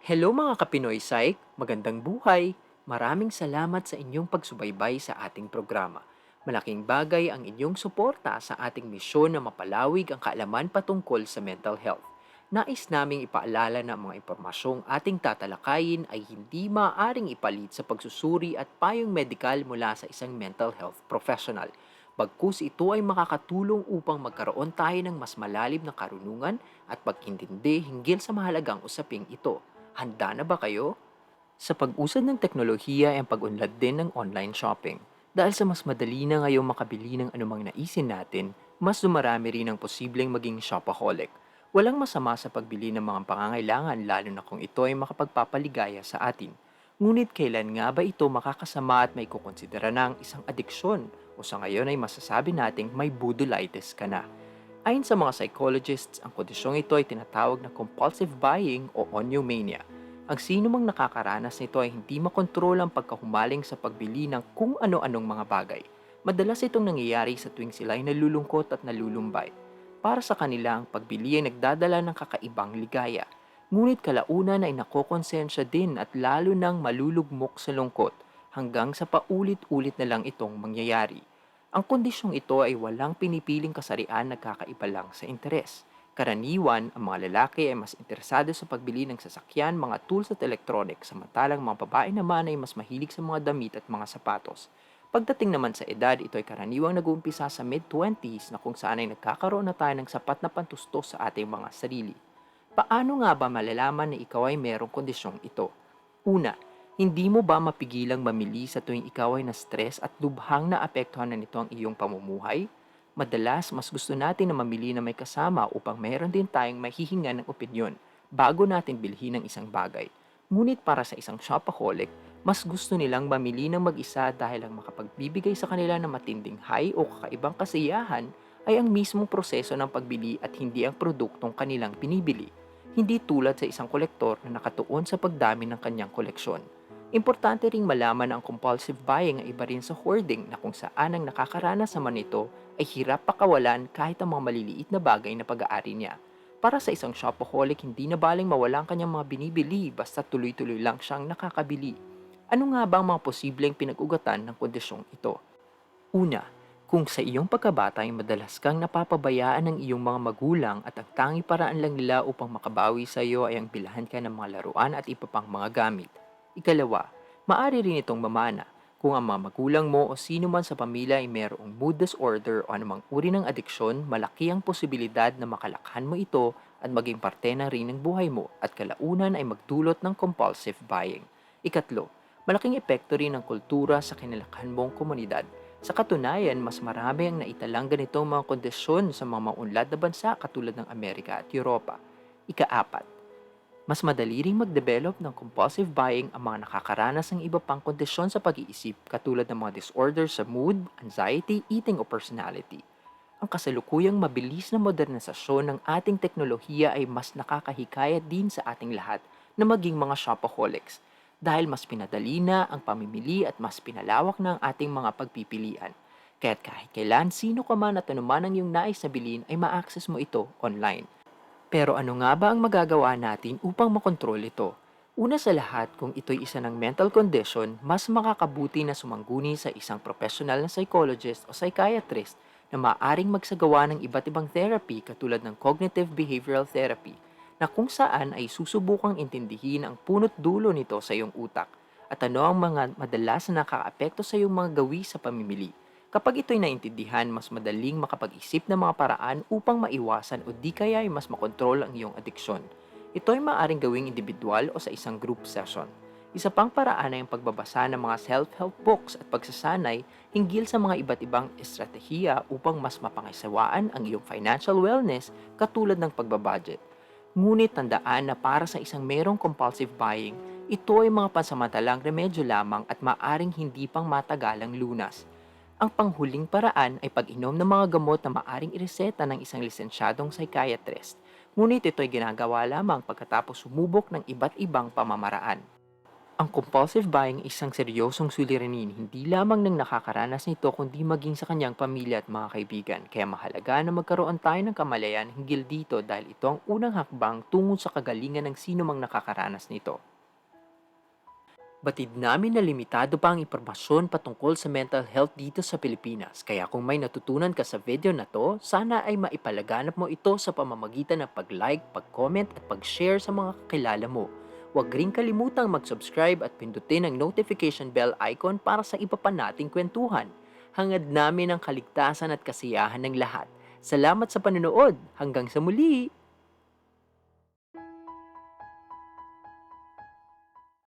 Hello mga Kapinoy Psych, magandang buhay! Maraming salamat sa inyong pagsubaybay sa ating programa. Malaking bagay ang inyong suporta sa ating misyon na mapalawig ang kaalaman patungkol sa mental health. Nais naming ipaalala na ang mga impormasyong ating tatalakayin ay hindi maaaring ipalit sa pagsusuri at payong medikal mula sa isang mental health professional. Bagkus ito ay makakatulong upang magkaroon tayo ng mas malalim na karunungan at pagkintindi hinggil sa mahalagang usaping ito. Handa na ba kayo? Sa pag-usad ng teknolohiya ay pag-unlad din ng online shopping. Dahil sa mas madali na ngayong makabili ng anumang naisin natin, mas dumarami rin ang posibleng maging shopaholic. Walang masama sa pagbili ng mga pangangailangan lalo na kung ito ay makapagpapaligaya sa atin. Ngunit kailan nga ba ito makakasama at may kukonsidera na ang isang adiksyon o sa ngayon ay masasabi nating may budulitis ka na. Ayon sa mga psychologists, ang kondisyong ito ay tinatawag na compulsive buying o onyomania. Ang sino mang nakakaranas nito ay hindi makontrol ang pagkahumaling sa pagbili ng kung ano-anong mga bagay. Madalas itong nangyayari sa tuwing sila ay nalulungkot at nalulumbay. Para sa kanila, ang pagbili ay nagdadala ng kakaibang ligaya. Ngunit kalaunan ay nakokonsensya din at lalo nang malulugmok sa lungkot hanggang sa paulit-ulit na lang itong mangyayari. Ang kondisyong ito ay walang pinipiling kasarian na kakaiba lang sa interes. Karaniwan, ang mga lalaki ay mas interesado sa pagbili ng sasakyan, mga tools at electronics, samantalang mga babae naman ay mas mahilig sa mga damit at mga sapatos. Pagdating naman sa edad, ito ay karaniwang nag-uumpisa sa mid-20s na kung saan ay nagkakaroon na tayo ng sapat na pantustos sa ating mga sarili. Paano nga ba malalaman na ikaw ay merong kondisyong ito? Una, hindi mo ba mapigilang mamili sa tuwing ikaw ay na-stress at lubhang naapektuhan na nito ang iyong pamumuhay? Madalas, mas gusto natin na mamili na may kasama upang meron din tayong mahihinga ng opinyon bago natin bilhin ang isang bagay. Ngunit para sa isang shopaholic, mas gusto nilang mamili ng mag-isa dahil ang makapagbibigay sa kanila ng matinding high o kakaibang kasiyahan ay ang mismong proseso ng pagbili at hindi ang produktong kanilang pinibili. Hindi tulad sa isang kolektor na nakatuon sa pagdami ng kanyang koleksyon. Importante ring malaman ang compulsive buying ay iba rin sa hoarding na kung saan ang nakakaranas naman nito ay hirap pakawalan kahit ang mga maliliit na bagay na pag-aari niya. Para sa isang shopaholic, hindi na baling mawala ang kanyang mga binibili basta tuloy-tuloy lang siyang nakakabili. Ano nga ba ang mga posibleng pinag-ugatan ng kondisyong ito? Una, kung sa iyong pagkabata ay madalas kang napapabayaan ng iyong mga magulang at ang tangi paraan lang nila upang makabawi sa iyo ay ang bilahan ka ng mga laruan at iba pang mga gamit. Ikalawa, maari rin itong mamana kung ang mga magulang mo o sino man sa pamilya ay mayroong mood disorder o anumang uri ng adiksyon, malaki ang posibilidad na makalakhan mo ito at maging parte na rin ng buhay mo at kalaunan ay magdulot ng compulsive buying. Ikatlo, malaking epekto rin ng kultura sa kinalakhan mong komunidad. Sa katunayan, mas marami ang naitalang ganitong mga kondisyon sa mga maunlad na bansa katulad ng Amerika at Europa. Ikaapat, mas madali ring mag-develop ng compulsive buying ang mga nakakaranas ng iba pang kondisyon sa pag-iisip katulad ng mga disorders sa mood, anxiety, eating o personality. Ang kasalukuyang mabilis na modernisasyon ng ating teknolohiya ay mas nakakahikayat din sa ating lahat na maging mga shopaholics dahil mas pinadali na ang pamimili at mas pinalawak na ang ating mga pagpipilian. Kaya't kahit kailan, sino ka man at anuman ang iyong nais na bilhin ay ma-access mo ito online. Pero ano nga ba ang magagawa natin upang makontrol ito? Una sa lahat, kung ito'y isa ng mental condition, mas makakabuti na sumangguni sa isang professional na psychologist o psychiatrist na maaring magsagawa ng iba't ibang therapy katulad ng cognitive behavioral therapy na kung saan ay susubukang intindihin ang punot dulo nito sa iyong utak at ano ang mga madalas na nakakaapekto sa iyong mga gawi sa pamimili. Kapag ito'y naintindihan, mas madaling makapag-isip ng mga paraan upang maiwasan o di kaya ay mas makontrol ang iyong adiksyon. Ito ay maaaring gawing individual o sa isang group session. Isa pang paraan ay ang pagbabasa ng mga self-help books at pagsasanay hinggil sa mga iba't ibang estratehiya upang mas mapangisawaan ang iyong financial wellness katulad ng pagbabudget. Ngunit tandaan na para sa isang merong compulsive buying, ito ay mga pansamantalang remedyo lamang at maaring hindi pang matagalang lunas. Ang panghuling paraan ay pag-inom ng mga gamot na maaring ireseta ng isang lisensyadong psychiatrist. Ngunit ito ay ginagawa lamang pagkatapos sumubok ng iba't ibang pamamaraan. Ang compulsive buying ay isang seryosong suliranin hindi lamang ng nakakaranas nito kundi maging sa kanyang pamilya at mga kaibigan. Kaya mahalaga na magkaroon tayo ng kamalayan hinggil dito dahil ito ang unang hakbang tungo sa kagalingan ng sino mang nakakaranas nito. Batid namin na limitado pa ang impormasyon patungkol sa mental health dito sa Pilipinas. Kaya kung may natutunan ka sa video na to, sana ay maipalaganap mo ito sa pamamagitan ng pag-like, pag-comment at pag-share sa mga kakilala mo. Huwag rin kalimutang mag-subscribe at pindutin ang notification bell icon para sa iba pa nating kwentuhan. Hangad namin ang kaligtasan at kasiyahan ng lahat. Salamat sa panonood. Hanggang sa muli!